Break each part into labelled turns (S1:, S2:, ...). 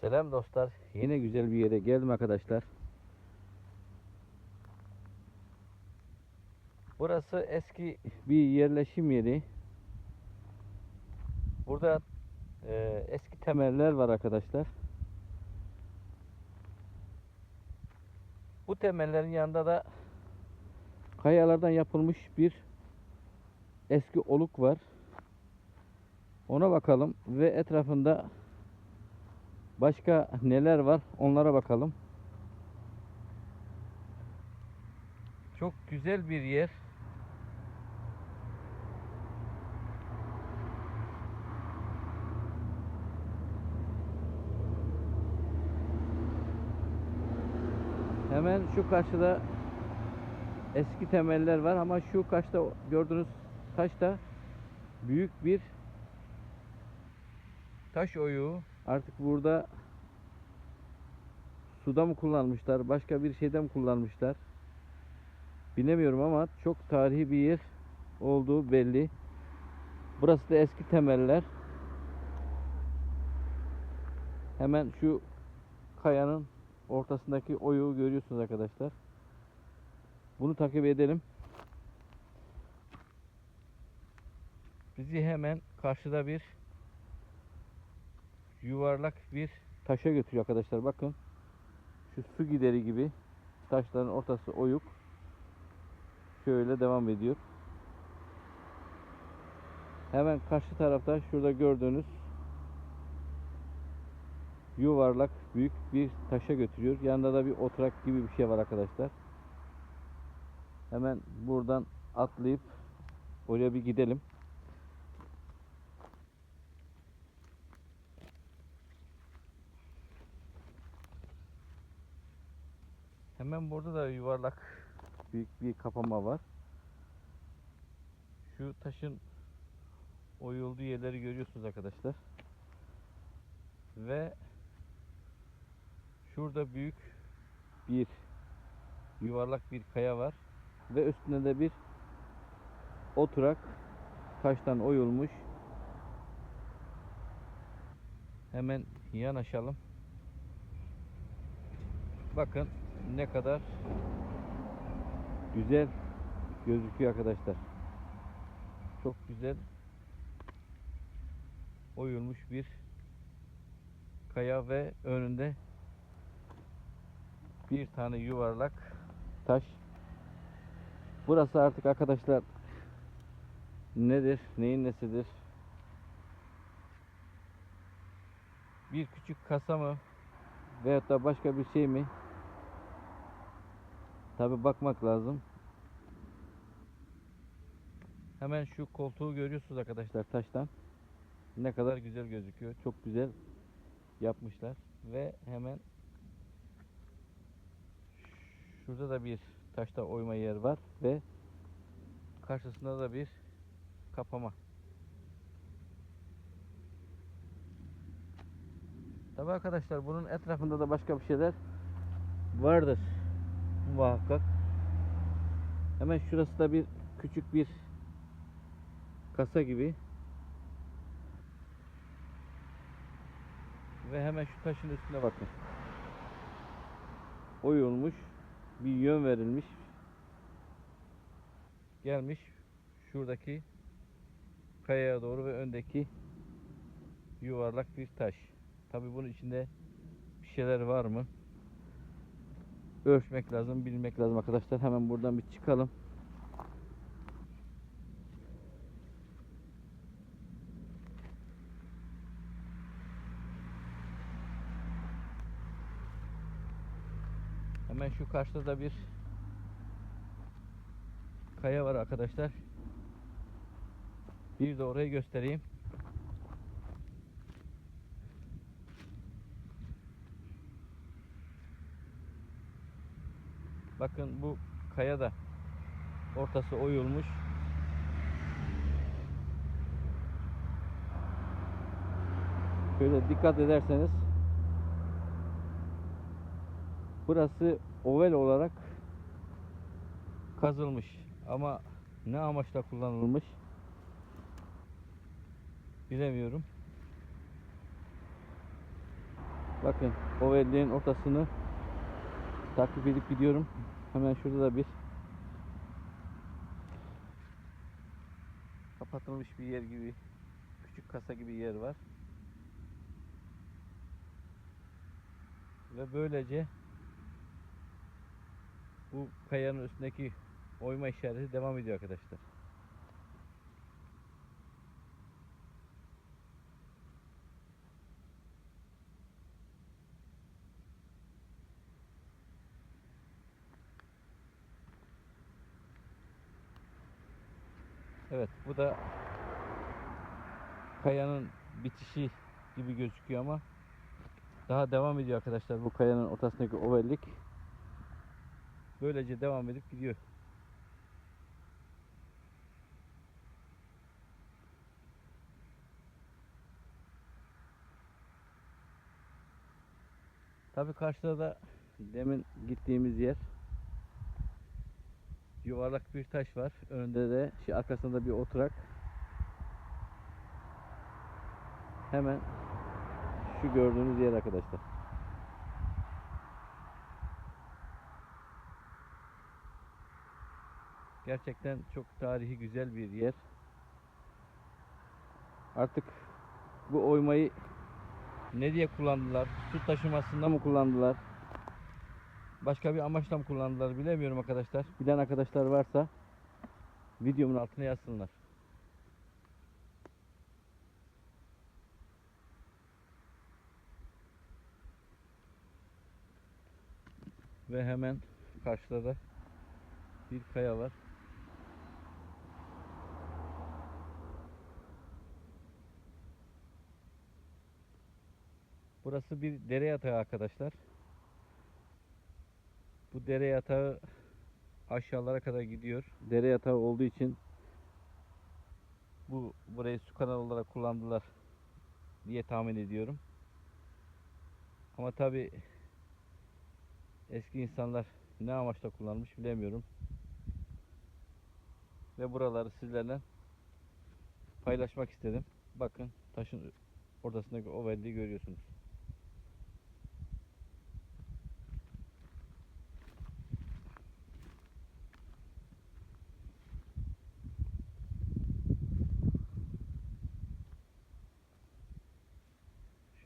S1: Selam dostlar. Yine güzel bir yere geldim arkadaşlar. Burası eski bir yerleşim yeri. Burada e, eski temeller var arkadaşlar. Bu temellerin yanında da kayalardan yapılmış bir eski oluk var. Ona bakalım ve etrafında Başka neler var onlara bakalım. Çok güzel bir yer. Hemen şu karşıda eski temeller var ama şu karşıda gördüğünüz taş da büyük bir taş oyuğu. Artık burada suda mı kullanmışlar, başka bir şeyden mi kullanmışlar? Bilemiyorum ama çok tarihi bir yer olduğu belli. Burası da eski temeller. Hemen şu kayanın ortasındaki oyuğu görüyorsunuz arkadaşlar. Bunu takip edelim. Bizi hemen karşıda bir yuvarlak bir taşa götürüyor arkadaşlar. Bakın. Şu su gideri gibi taşların ortası oyuk. Şöyle devam ediyor. Hemen karşı tarafta şurada gördüğünüz yuvarlak büyük bir taşa götürüyor. Yanında da bir oturak gibi bir şey var arkadaşlar. Hemen buradan atlayıp oraya bir gidelim. Hemen burada da yuvarlak büyük bir kapama var. Şu taşın oyulduğu yerleri görüyorsunuz arkadaşlar. Ve şurada büyük bir yuvarlak bir kaya var. Ve üstünde de bir oturak taştan oyulmuş. Hemen yanaşalım. Bakın ne kadar güzel gözüküyor arkadaşlar. Çok güzel oyulmuş bir kaya ve önünde bir tane yuvarlak taş. Burası artık arkadaşlar nedir? Neyin nesidir? Bir küçük kasa mı? Veyahut da başka bir şey mi? Tabi bakmak lazım. Hemen şu koltuğu görüyorsunuz arkadaşlar taştan. Ne kadar güzel gözüküyor. Çok güzel yapmışlar. Ve hemen şurada da bir taşta oyma yer var ve karşısında da bir kapama. Tabi arkadaşlar bunun etrafında da başka bir şeyler vardır muhakkak. Hemen şurası da bir küçük bir kasa gibi. Ve hemen şu taşın üstüne bakın. Oyulmuş. Bir yön verilmiş. Gelmiş şuradaki kayaya doğru ve öndeki yuvarlak bir taş. Tabi bunun içinde bir şeyler var mı? Ölçmek lazım, bilmek lazım arkadaşlar. Hemen buradan bir çıkalım. Hemen şu karşıda da bir kaya var arkadaşlar. Bir de orayı göstereyim. Bakın bu kaya da ortası oyulmuş. Şöyle dikkat ederseniz burası oval olarak kazılmış ama ne amaçla kullanılmış bilemiyorum. Bakın ovelliğin ortasını takip edip gidiyorum. Hemen şurada da bir kapatılmış bir yer gibi küçük kasa gibi yer var. Ve böylece bu kayanın üstündeki oyma işareti devam ediyor arkadaşlar. Evet bu da kayanın bitişi gibi gözüküyor ama daha devam ediyor arkadaşlar bu kayanın ortasındaki ovellik. Böylece devam edip gidiyor. Tabii karşıda da demin gittiğimiz yer yuvarlak bir taş var. Önünde de şey arkasında bir oturak. Hemen şu gördüğünüz yer arkadaşlar. Gerçekten çok tarihi güzel bir yer. Artık bu oymayı ne diye kullandılar? Su taşımasında mı kullandılar? Başka bir amaçla mı kullandılar bilemiyorum arkadaşlar. Bilen arkadaşlar varsa videomun altına yazsınlar. Ve hemen karşıda da bir kaya var. Burası bir dere yatağı arkadaşlar. Bu dere yatağı aşağılara kadar gidiyor. Dere yatağı olduğu için bu burayı su kanalı olarak kullandılar diye tahmin ediyorum. Ama tabi eski insanlar ne amaçla kullanmış bilemiyorum. Ve buraları sizlerle paylaşmak istedim. Bakın taşın ortasındaki ovelliği görüyorsunuz.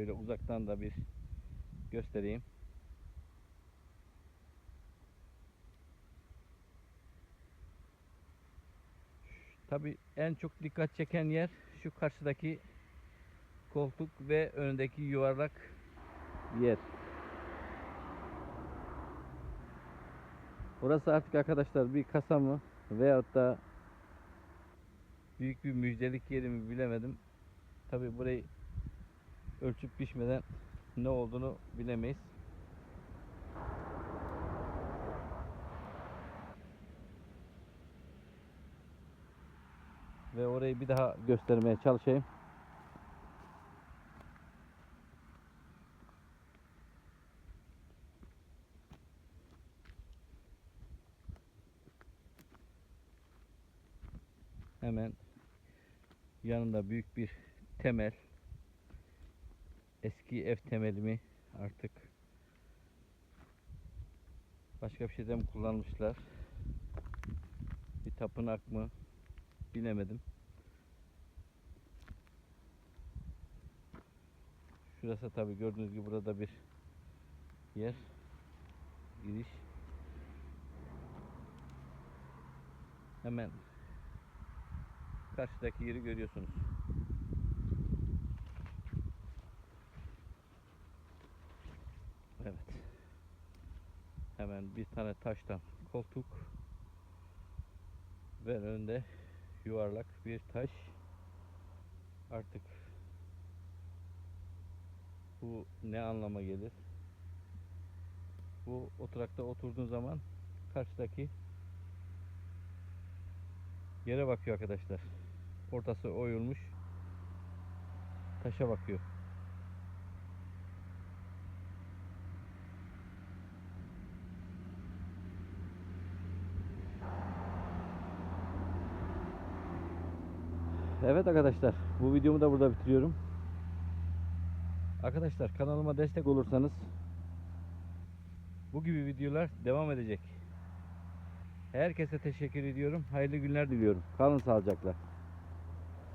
S1: Şöyle uzaktan da bir göstereyim. Tabi en çok dikkat çeken yer şu karşıdaki koltuk ve önündeki yuvarlak yer. Burası artık arkadaşlar bir kasa mı veyahut da büyük bir müjdelik yeri mi bilemedim. Tabi burayı ölçüp biçmeden ne olduğunu bilemeyiz. Ve orayı bir daha göstermeye çalışayım. Hemen yanında büyük bir temel eski ev temeli mi? Artık başka bir şeyden mi kullanmışlar? Bir tapınak mı? Bilemedim. Şurası tabi gördüğünüz gibi burada bir yer. Giriş. Hemen karşıdaki yeri görüyorsunuz Evet. Hemen bir tane taştan koltuk ve önünde yuvarlak bir taş. Artık bu ne anlama gelir? Bu oturakta oturduğun zaman karşıdaki yere bakıyor arkadaşlar. Ortası oyulmuş. Taşa bakıyor. Evet arkadaşlar bu videomu da burada bitiriyorum. Arkadaşlar kanalıma destek olursanız bu gibi videolar devam edecek. Herkese teşekkür ediyorum. Hayırlı günler diliyorum. Kalın sağlıcakla.